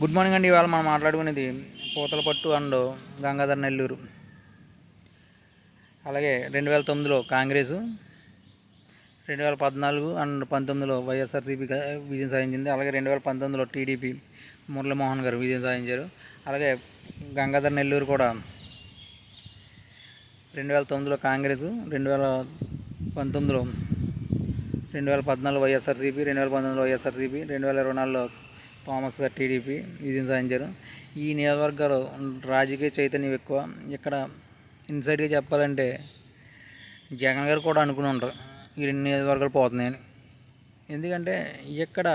Good morning అండి. ఇవాళ మనం మాట్లాడుకునేది పూతలపట్టు అండ్ గంగాధర్ నెల్లూరు. అలాగే రెండు వేల తొమ్మిదిలో కాంగ్రెస్ రెండు వేల పద్నాలుగు అండ్ పంతొమ్మిదిలో వైఎస్ఆర్సీపీ విజయం సాధించింది. అలాగే రెండు వేల పంతొమ్మిదిలో టీడీపీ మురళీమోహన్ గారు విజయం సాధించారు. అలాగే గంగాధర్ నెల్లూరు కూడా రెండు వేల తొమ్మిదిలో కాంగ్రెస్ రెండు వేల పంతొమ్మిదిలో రెండు వేల పద్నాలుగు వైఎస్ఆర్సీపీ రెండు వేల పంతొమ్మిదిలో వైఎస్ఆర్సీపీ రెండు వేల ఇరవై నాలుగులో థామస్ గారు టీడీపీ విజయం సాధించారు ఈ నియోజకవర్గాలు రాజకీయ చైతన్యం ఎక్కువ. ఇక్కడ ఇన్సైడ్గా చెప్పాలంటే జగన్ గారు కూడా అనుకుని ఉంటారు ఈ రెండు నియోజకవర్గాలు పోతున్నాయని. ఎందుకంటే ఇక్కడ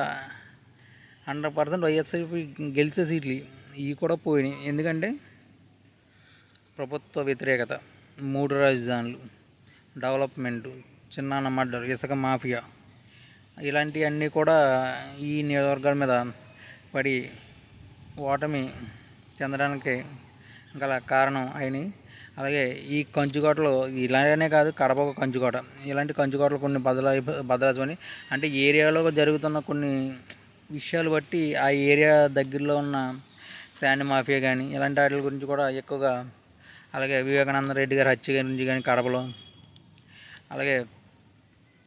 హండ్రెడ్ పర్సెంట్ వైఎస్ఆర్సీపీ గెలిచే సీట్లు ఇవి కూడా పోయినాయి. ఎందుకంటే ప్రభుత్వ వ్యతిరేకత మూడు రాజధానులు డెవలప్మెంట్ చిన్నాన్న మర్డర్ ఇసుక మాఫియా ఇలాంటివన్నీ కూడా ఈ నియోజకవర్గాల మీద పడి ఓటమి చెందడానికి గల కారణం అయినాయి అలాగే ఈ కంచుకోటలు ఇలానే కాదు కడప ఒక కంచుకోట. ఇలాంటి కంచుకోటలు కొన్ని బదలాయి బదలాచుకొని అంటే ఏరియాలో జరుగుతున్న కొన్ని విషయాలు బట్టి ఆ ఏరియా దగ్గరలో ఉన్న శాండ్ మాఫియా కానీ ఇలాంటి వాటి గురించి కూడా ఎక్కువగా అలాగే వివేకానంద రెడ్డి గారి హత్య గురించి కానీ కడపలో. అలాగే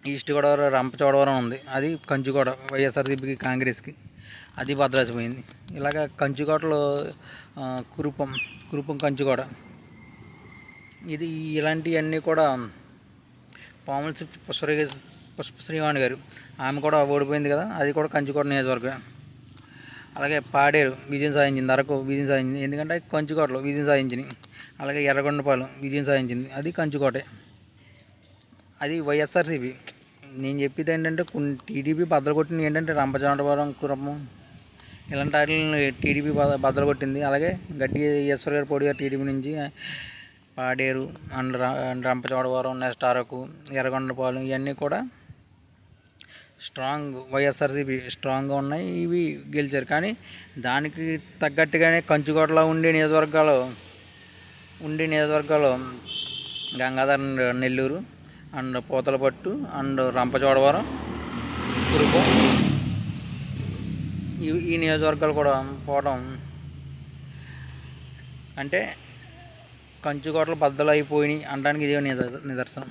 ఈస్ట్ గోదావరి రంపచోడవరం ఉంది. అది కంచుకోట వైఎస్ఆర్సీపీకి కాంగ్రెస్కి. అది భద్రాసిపోయింది ఇలాగ కంచుకోటలో కురుపం కురుపం కంచుకోట. ఇది ఇలాంటివన్నీ కూడా పాములసి పుష్పశ్రీ పుష్పశ్రీవాణి గారు. ఆమె కూడా ఓడిపోయింది కదా అది కూడా కంచుకోట నియోజకవర్గం అలాగే పాడేరు విజయం సాధించింది అరకు విజయం సాధించింది. ఎందుకంటే కంచుకోటలో విజయం సాధించింది. అలాగే ఎర్రగొండపాలెం విజయం సాధించింది. అది కంచుకోటే. అది వైఎస్ఆర్సీపీ. నేను చెప్పేది ఏంటంటే కొన్ని టీడీపీ బద్దలు కొట్టింది ఏంటంటే రంపచోడవరం కురపం ఇలాంటి వాటిని టీడీపీ బద్దలు కొట్టింది. అలాగే గడ్డి ఈశ్వర్ గారు పొడి గారు టీడీపీ నుంచి పాడేరు అండ్ రంపచోడవరం నెక్స్ట్ అరకు ఎర్రగొండపాలెం ఇవన్నీ కూడా స్ట్రాంగ్ వైఎస్ఆర్సీపీ స్ట్రాంగ్గా ఉన్నాయి ఇవి గెలిచారు. కానీ దానికి తగ్గట్టుగానే కంచుకోటలో ఉండే నియోజకవర్గాలు ఉండే నియోజకవర్గాలు గంగాధర్ నెల్లూరు అండ్ పూతలపట్టు అండ్ రంపచోడవరం. కురుపం ఈ ఈ నియోజకవర్గాలు కూడా పోవడం అంటే కంచుకోటలు బద్దలు అయిపోయినాయి అనడానికి ఇదే నిదర్ నిదర్శనం.